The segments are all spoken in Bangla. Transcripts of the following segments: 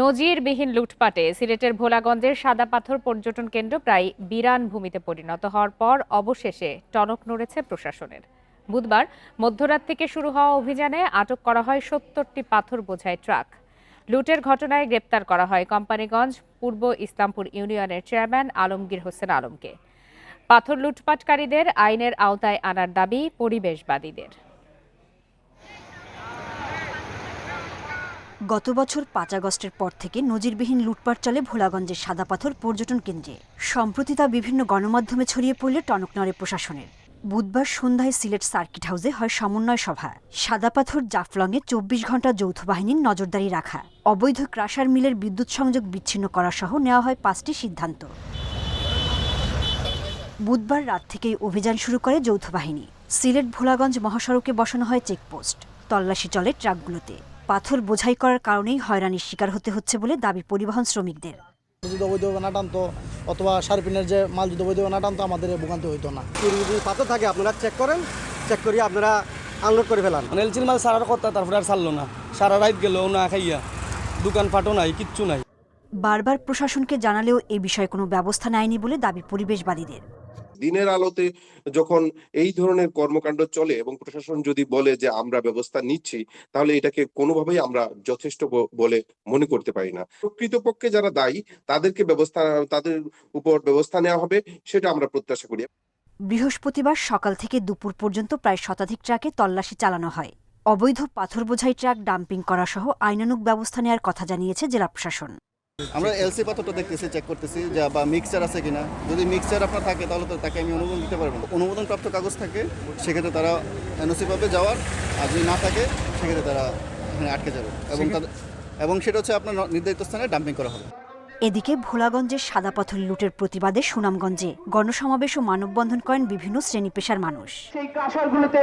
নজিরবিহীন লুটপাটে সিলেটের ভোলাগঞ্জের সাদা পাথর পর্যটন কেন্দ্র প্রায় বিরান ভূমিতে পরিণত হওয়ার পর অবশেষে টনক নড়েছে প্রশাসনের। বুধবার মধ্যরাত থেকে শুরু হওয়া অভিযানে আটক করা হয় সত্তরটি পাথর বোঝাই ট্রাক। লুটের ঘটনায় গ্রেপ্তার করা হয় কোম্পানিগঞ্জ পূর্ব ইসলামপুর ইউনিয়নের চেয়ারম্যান আলমগীর হোসেন আলমকে। পাথর লুটপাটকারীদের আইনের আওতায় আনার দাবি পরিবেশবাদীদের। গত বছর পাঁচ আগস্টের পর থেকে নজিরবিহীন লুটপাট চলে ভোলাগঞ্জের সাদাপাথর পর্যটন কেন্দ্রে। সম্প্রতি তা বিভিন্ন গণমাধ্যমে ছড়িয়ে পড়লে টনক নড়ে প্রশাসনের। বুধবার সন্ধ্যায় সিলেট সার্কিট হাউসে হয় সমন্বয় সভা। সাদাপাথর জাফলংয়ে চব্বিশ ঘণ্টা যৌথ বাহিনীর নজরদারি রাখা। অবৈধ ক্রাশার মিলের বিদ্যুৎ সংযোগ বিচ্ছিন্ন করা সহ নেওয়া হয় পাঁচটি সিদ্ধান্ত। বুধবার রাত থেকেই অভিযান শুরু করে যৌথ বাহিনী। সিলেট ভোলাগঞ্জ মহাসড়কে বসানো হয় চেকপোস্ট। তল্লাশি চলে ট্রাকগুলোতে। পাথর বোঝাই করার কারণেই হয়রানির শিকার হতে হচ্ছে বলে দাবি পরিবহন শ্রমিকদের। যদি অবৈধভাবে না টানতো অথবা সার্পিনের যে মাল যদি অবৈধভাবে না টানতো আমাদের ভোগান্তি হইতো না। যদি পাথর থাকে আপনারা চেক করেন চেক করিয়ে আপনারা আনলোড করে ফেলান। মানে এলচির মাল সারার কথা তারপরে আর ছাড়লো না। সারা রাত গেল না খাইয়া। দোকান ফাটো নাই কিচ্ছু নাই। বারবার প্রশাসনকে জানালেও এ বিষয়ে কোনো ব্যবস্থা নেয়নি বলে দাবি পরিবেশবাদীদের। দিনের আলোতে যখন এই ধরনের কর্মকাণ্ড চলে এবং প্রশাসন যদি বলে যে আমরা ব্যবস্থা নিচ্ছি, তাহলে এটাকে কোনোভাবেই আমরা যথেষ্ট বলে মনে করতে পারি না। প্রকৃতপক্ষে যারা দায়ী, তাদেরকে ব্যবস্থা, তাদের উপর ব্যবস্থা নেওয়া হবে, সেটা আমরা প্রত্যাশা করি। বৃহস্পতিবার সকাল থেকে দুপুর পর্যন্ত প্রায় শতাধিক ট্রাকে তল্লাশি চালানো হয়। অবৈধ পাথর বোঝাই ট্রাক ডাম্পিং করা সহ আইনানুগ ব্যবস্থা নেওয়ার কথা জানিয়েছে জেলা প্রশাসন। আমরা এলসি পাথরটা দেখতেছি চেক করতেছি যে বা মিক্সচার আছে কিনা। যদি মিক্সচার আপনার থাকে তাহলে তো তাকে আমি অনুমোদন দিতে পারব। অনুমোদনপ্রাপ্ত কাগজ থাকে সেক্ষেত্রে তারা এনওসি পাবে যাওয়ার আর যদি না থাকে সেক্ষেত্রে তারা এখানে আটকে যাবে। এবং তাদের এবং সেটা হচ্ছে আপনার নির্ধারিত স্থানে ডাম্পিং করা হবে। এদিকে ভোলাগঞ্জের সাদা পাথর লুটের প্রতিবাদে সুনামগঞ্জে গণসমাবেশ ও মানববন্ধন করেন বিভিন্ন শ্রেণি পেশার মানুষ। সেই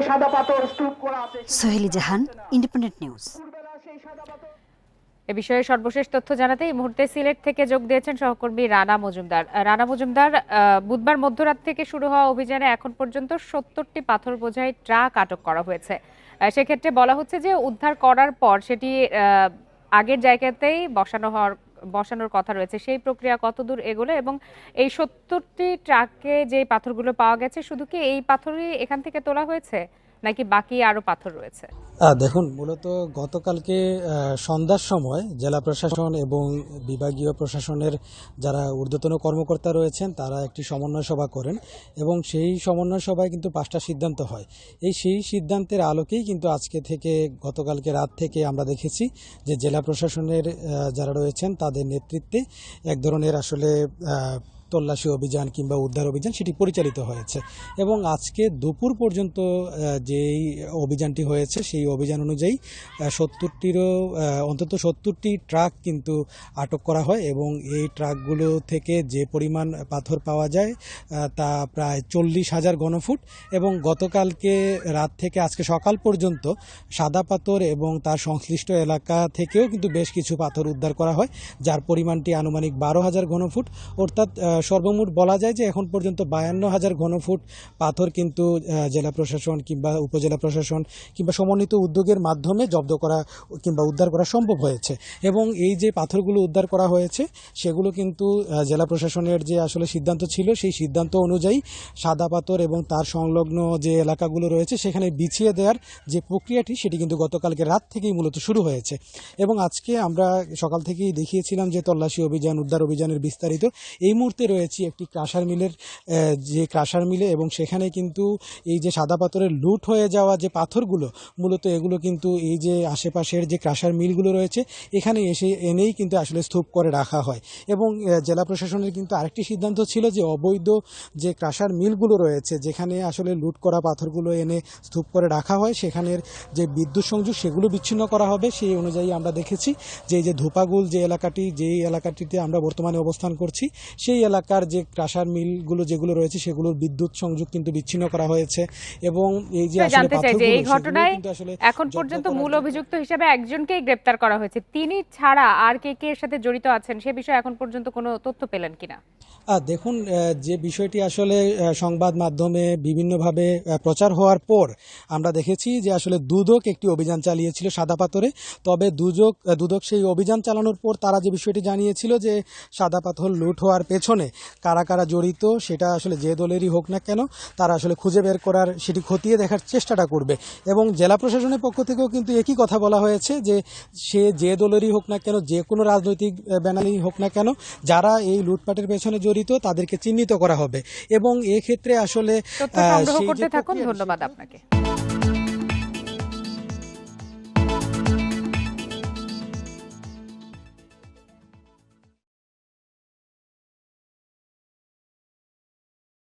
সাদা পাথর স্তূপ করা আছে। সোহেলি জাহান ইন্ডিপেন্ডেন্ট নিউজ বিষয়ে সর্বশেষ তথ্য জানাতে এই মুহূর্তে সিলেট থেকে যোগ দিয়েছেন সহকর্মী রানা মজুমদার। রানা মজুমদার বুধবার মধ্যরাত থেকে শুরু হওয়া অভিযানে এখন পর্যন্ত সত্তরটি পাথর বোঝাই ট্রাক আটক করা হয়েছে। সেক্ষেত্রে বলা হচ্ছে যে উদ্ধার করার পর সেটি আগের জায়গাতেই বসানো হওয়ার, বসানোর কথা রয়েছে। সেই প্রক্রিয়া কতদূর এগোলো এবং এই সত্তরটি ট্রাকে যে পাথরগুলো পাওয়া গেছে, শুধু কি এই পাথরই এখান থেকে তোলা হয়েছে? নাকি বাকি আরও পাথর রয়েছে? দেখুন, মূলত গতকালকে সন্ধ্যার সময় জেলা প্রশাসন এবং বিভাগীয় প্রশাসনের যারা ঊর্ধ্বতন কর্মকর্তা রয়েছেন, তারা একটি সমন্বয় সভা করেন এবং সেই সমন্বয় সভায় কিন্তু পাঁচটা সিদ্ধান্ত হয়। এই সেই সিদ্ধান্তের আলোকেই কিন্তু আজকে থেকে, গতকালকে রাত থেকে আমরা দেখেছি যে জেলা প্রশাসনের যারা রয়েছেন, তাদের নেতৃত্বে এক ধরনের আসলে তল্লাশি অভিযান কিংবা উদ্ধার অভিযান সেটি পরিচালিত হয়েছে। এবং আজকে দুপুর পর্যন্ত যেই অভিযানটি হয়েছে সেই অভিযান অনুযায়ী সত্তরটিরও অন্তত সত্তরটি ট্রাক কিন্তু আটক করা হয় এবং এই ট্রাকগুলো থেকে যে পরিমাণ পাথর পাওয়া যায় তা প্রায় চল্লিশ হাজার ঘনফুট এবং গতকালকে রাত থেকে আজকে সকাল পর্যন্ত সাদা পাথর এবং তার সংশ্লিষ্ট এলাকা থেকেও কিন্তু বেশ কিছু পাথর উদ্ধার করা হয়, যার পরিমাণটি আনুমানিক বারো হাজার ঘনফুট। অর্থাৎ সর্বমোট বলা যায় যে এখন পর্যন্ত বায়ান্ন হাজার ঘনফুট পাথর কিন্তু জেলা প্রশাসন কিংবা উপজেলা প্রশাসন কিংবা সমন্বিত উদ্যোগের মাধ্যমে জব্দ করা কিংবা উদ্ধার করা সম্ভব হয়েছে। এবং এই যে পাথরগুলো উদ্ধার করা হয়েছে, সেগুলো কিন্তু জেলা প্রশাসনের যে আসলে সিদ্ধান্ত ছিল, সেই সিদ্ধান্ত অনুযায়ী সাদা পাথর এবং তার সংলগ্ন যে এলাকাগুলো রয়েছে, সেখানে বিছিয়ে দেওয়ার যে প্রক্রিয়াটি, সেটি কিন্তু গতকালকে রাত থেকেই মূলত শুরু হয়েছে। এবং আজকে আমরা সকাল থেকেই দেখিয়েছিলাম যে তল্লাশি অভিযান, উদ্ধার অভিযানের বিস্তারিত। এই মুহূর্তে রয়েছি একটি ক্রাশার মিলের যে ক্রাশার মিলে এবং সেখানে কিন্তু এই যে সাদা পাথরের লুট হয়ে যাওয়া যে পাথরগুলো, মূলত এগুলো কিন্তু এই যে আশেপাশের যে ক্রাশার মিলগুলো রয়েছে, এখানে এসে এনেই কিন্তু আসলে স্তূপ করে রাখা হয়। এবং জেলা প্রশাসনের কিন্তু আরেকটি সিদ্ধান্ত ছিল যে অবৈধ যে ক্রাশার মিলগুলো রয়েছে, যেখানে আসলে লুট করা পাথরগুলো এনে স্তূপ করে রাখা হয়, সেখানের যে বিদ্যুৎ সংযোগ সেগুলো বিচ্ছিন্ন করা হবে। সেই অনুযায়ী আমরা দেখেছি যে এই যে ধূপাগুল যে এলাকাটি, যেই এলাকাটিতে আমরা বর্তমানে অবস্থান করছি, সেই এলাকার যে ক্রাশার মিলগুলো যেগুলো রয়েছে সেগুলোর বিদ্যুৎ সংযোগ কিন্তু বিচ্ছিন্ন করা হয়েছে এবং এই যে আসলে জানতে চাই যে এই ঘটনায় এখন পর্যন্ত মূল অভিযুক্ত হিসেবে একজনকেই গ্রেপ্তার করা হয়েছে। তিনি ছাড়া আর কে কে এর সাথে জড়িত আছেন সে বিষয়ে এখন পর্যন্ত কোনো তথ্য পেলেন কিনা? দেখুন যে বিষয়টি আসলে সংবাদ মাধ্যমে বিভিন্নভাবে প্রচার হওয়ার পর আমরা দেখেছি যে আসলে দুদক একটি অভিযান চালিয়েছিল সাদা পাথরে। তবে দুদক দুদক সেই অভিযান চালানোর পর তারা যে বিষয়টি জানিয়েছিল যে সাদা পাথর লুট হওয়ার পেছনে কারা কারা জড়িত সেটা আসলে যে দলেরই হোক না কেন তারা আসলে খুঁজে বের করার সেটি খতিয়ে দেখার চেষ্টাটা করবে। এবং জেলা প্রশাসনের পক্ষ থেকেও কিন্তু একই কথা বলা হয়েছে যে সে যে দলেরই হোক না কেন যে কোনো রাজনৈতিক ব্যানারই হোক না কেন যারা এই লুটপাটের পেছনে জড়িত তাদেরকে চিহ্নিত করা হবে। এবং এক্ষেত্রে আসলে করতে থাকুন। ধন্যবাদ আপনাকে।